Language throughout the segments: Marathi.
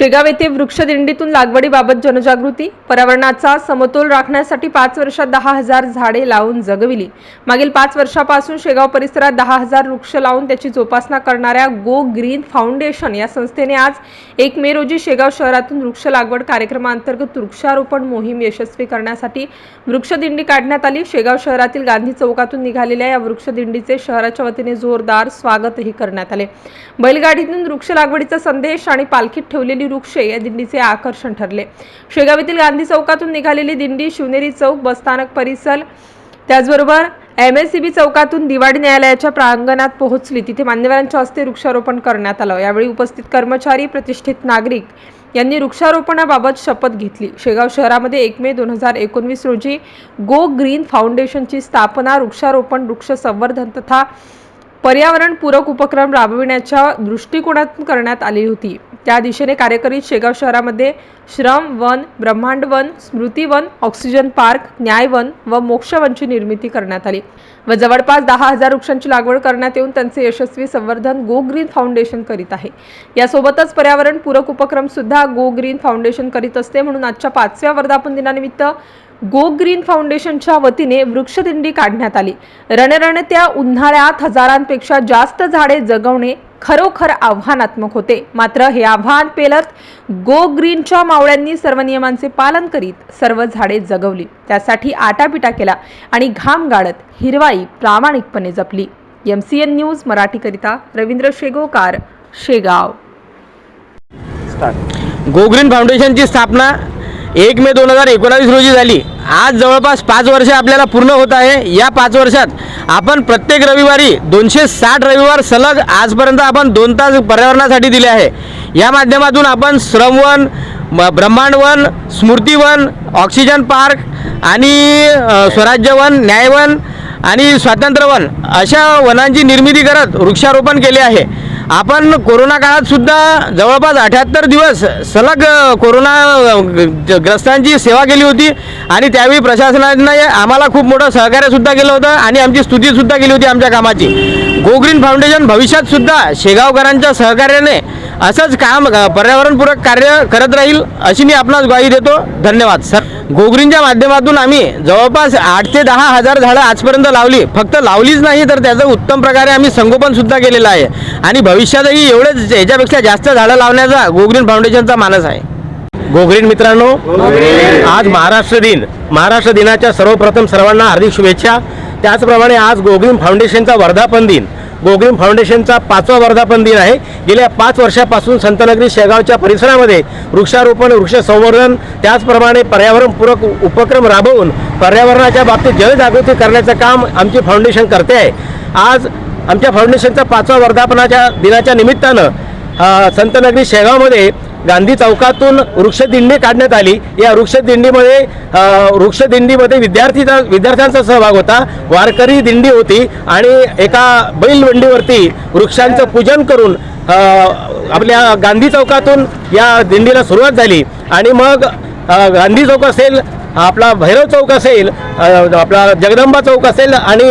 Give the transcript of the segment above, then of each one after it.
शेगाव येथे वृक्षदिंडीतून लागवडीबाबत जनजागृती पर्यावरणाचा समतोल राखण्यासाठी पाच वर्षात दहा हजार झाडे लावून जगविली. मागील पाच वर्षापासून शेगाव परिसरात दहा हजार वृक्ष लावून त्याची जोपासना करणाऱ्या गो ग्रीन फाउंडेशन या संस्थेने आज एक मे रोजी शेगाव शहरातून वृक्ष लागवड कार्यक्रमाअंतर्गत वृक्षारोपण मोहीम यशस्वी करण्यासाठी वृक्षदिंडी काढण्यात आली. शेगाव शहरातील गांधी चौकातून निघालेल्या या वृक्षदिंडीचे शहराच्या वतीने जोरदार स्वागतही करण्यात आले. बैलगाडीतून वृक्ष लागवडीचा संदेश आणि पालखीत ठेवलेली वृक्षे या दिंडीचे आकर्षण ठरले. शेगाव गांधी चौकातून निघालेली दिंडी शिवनेरी चौक बसस्थानक परिसर त्याचबरोबर एम एस सी बी चौकातून दिवाळी न्यायालयाच्या प्रांगणात पोहोचली. तिथे मान्यवरांच्या हस्ते वृक्षारोपण करण्यात आलं. यावेळी उपस्थित कर्मचारी प्रतिष्ठित नागरिक यांनी वृक्षारोपणाबाबत शपथ घेतली. शेगाव शहरामध्ये एक मे दोन हजार एकोणवीस रोजी गो ग्रीन फाउंडेशनची स्थापना वृक्षारोपण वृक्ष संवर्धन तथा पर्यावरणपूरक उपक्रम राबविण्याच्या दृष्टिकोनातून करण्यात आली होती. त्या दिशेने कार्य करीत शेगाव शहरामध्ये श्रम वन ब्रह्मांड वन स्मृती वन ऑक्सिजन पार्क न्याय वन व मोक्ष वनची निर्मिती करण्यात आली. व जवळपास दहा हजार वृक्षांची लागवड करण्यात येऊन त्यांचे यशस्वी संवर्धन गो ग्रीन फाउंडेशन करीत आहे. यासोबतच पर्यावरणपूरक उपक्रम सुद्धा गो ग्रीन फाउंडेशन करीत असते म्हणून आजच्या पाचव्या वर्धापन दिनानिमित्त गो ग्रीन फाउंडेशनच्या वतीने वृक्षदिंडी काढण्यात आली. रणरणत्या उन्हाळ्यात हजारांपेक्षा जास्त झाडे जगवणे खरोखर आव्हानात्मक होते. मात्र हे आव्हान पेलत गो ग्रीनच्या मावळ्यांनी सर्व नियमांचे पालन करीत सर्व झाडे जगवली. त्यासाठी आटापिटा केला आणि घाम गाळत हिरवाई प्रामाणिकपणे जपली. एम सी एन न्यूज मराठीकरिता रवींद्र शेगोकार शेगाव. गोग्रीन फाउंडेशनची स्थापना एक मे दोन हजार एकोणावीस रोजी झाली. आज जवळपास पाच वर्ष आपल्याला पूर्ण होत आहे. या पाच वर्षात आपण प्रत्येक रविवारी दोनशे साठ रविवार सलग आजपर्यंत आपण दोन तास पर्यावरणासाठी दिले आहे. या माध्यमातून आपण श्रमवन ब्रह्मांडवन स्मृतिवन ऑक्सिजन पार्क आणि स्वराज्यवन न्यायवन आणि स्वातंत्र्यवन अशा वनांची निर्मिती करत वृक्षारोपण केले आहे. आपण कोरोना काळात सुद्धा जवळपास अठ्याहत्तर दिवस सलग कोरोना ग्रस्तांची सेवा केली होती आणि त्यावेळी प्रशासनाने आम्हाला खूप मोठं सहकार्य सुद्धा केलं होतं आणि आमची स्तुती सुद्धा केली होती आमच्या कामाची. गोग्रीन फाउंडेशन भविष्यात सुद्धा शेगावकरांच्या सहकार्याने असंच काम पर्यावरणपूरक कार्य करत राहील अशी मी आपणास ग्वाही देतो. धन्यवाद सर. गोग्रीनच्या माध्यमातून आम्ही जवळपास आठ ते दहा हजार झाडं आजपर्यंत लावली. फक्त लावलीच नाही तर त्याचं उत्तम प्रकारे आम्ही संगोपन सुद्धा केलेलं आहे. आणि भविष्यातही एवढेच याच्यापेक्षा जास्त झाडं लावण्याचा गोग्रीन फाउंडेशनचा मानस आहे. गोग्रीन मित्रांनो आज महाराष्ट्र दिन. महाराष्ट्र दिनाच्या सर्वप्रथम सर्वांना हार्दिक शुभेच्छा. त्याचप्रमाणे आज गोग्रीन फाउंडेशनचा वर्धापन दिन. गोगरीम फाउंडेशनचा पाचवा वर्धापन दिन आहे. गेल्या पाच वर्षापासून संतनगरी शेगावच्या परिसरामध्ये वृक्षारोपण वृक्ष संवर्धन त्याचप्रमाणे पर्यावरणपूरक उपक्रम राबवून पर्यावरणाच्या बाबतीत जनजागृती करण्याचं काम आमची फाउंडेशन करते आहे. आज आमच्या फाउंडेशनचा पाचवा वर्धापनाच्या दिनाच्या निमित्तानं संतनगरी शेगावमध्ये गांधी चौकातून वृक्षदिंडी काढण्यात आली. या वृक्षदिंडीमध्ये वृक्षदिंडीमध्ये विद्यार्थीचा विद्यार्थ्यांचा सहभाग होता. वारकरी दिंडी होती आणि एका बैलबंडीवरती वृक्षांचं पूजन करून आपल्या गांधी चौकातून या दिंडीला सुरुवात झाली. आणि मग गांधी चौक असेल आपला भैरव चौक असेल आपला जगदंबा चौक असेल आणि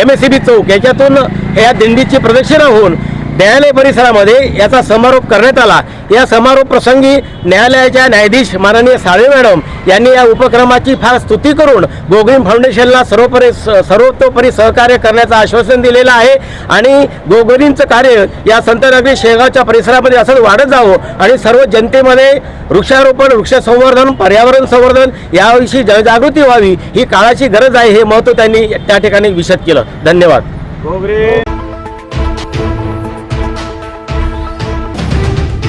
एम एस सी बी चौक याच्यातून या दिंडीची प्रदक्षिणा होऊन न्यायालय परिसरामध्ये याचा समारोप करण्यात आला. या समारोप प्रसंगी न्यायालयाच्या न्यायाधीश माननीय साळे मॅडम यांनी या उपक्रमाची फार स्तुती करून गोगरीम फाउंडेशनला सर्वपरी स- सर्वतोपरी सहकार्य करण्याचं आश्वासन दिलेलं आहे आणि गोगरींचं कार्य या संतनगरी शेगावच्या परिसरामध्ये असंच वाढत जावं आणि सर्व जनतेमध्ये वृक्षारोपण वृक्ष संवर्धन पर्यावरण संवर्धन याविषयी जनजागृती व्हावी ही काळाची गरज आहे हे महत्त्व त्यांनी त्या ठिकाणी विशद केलं. धन्यवाद.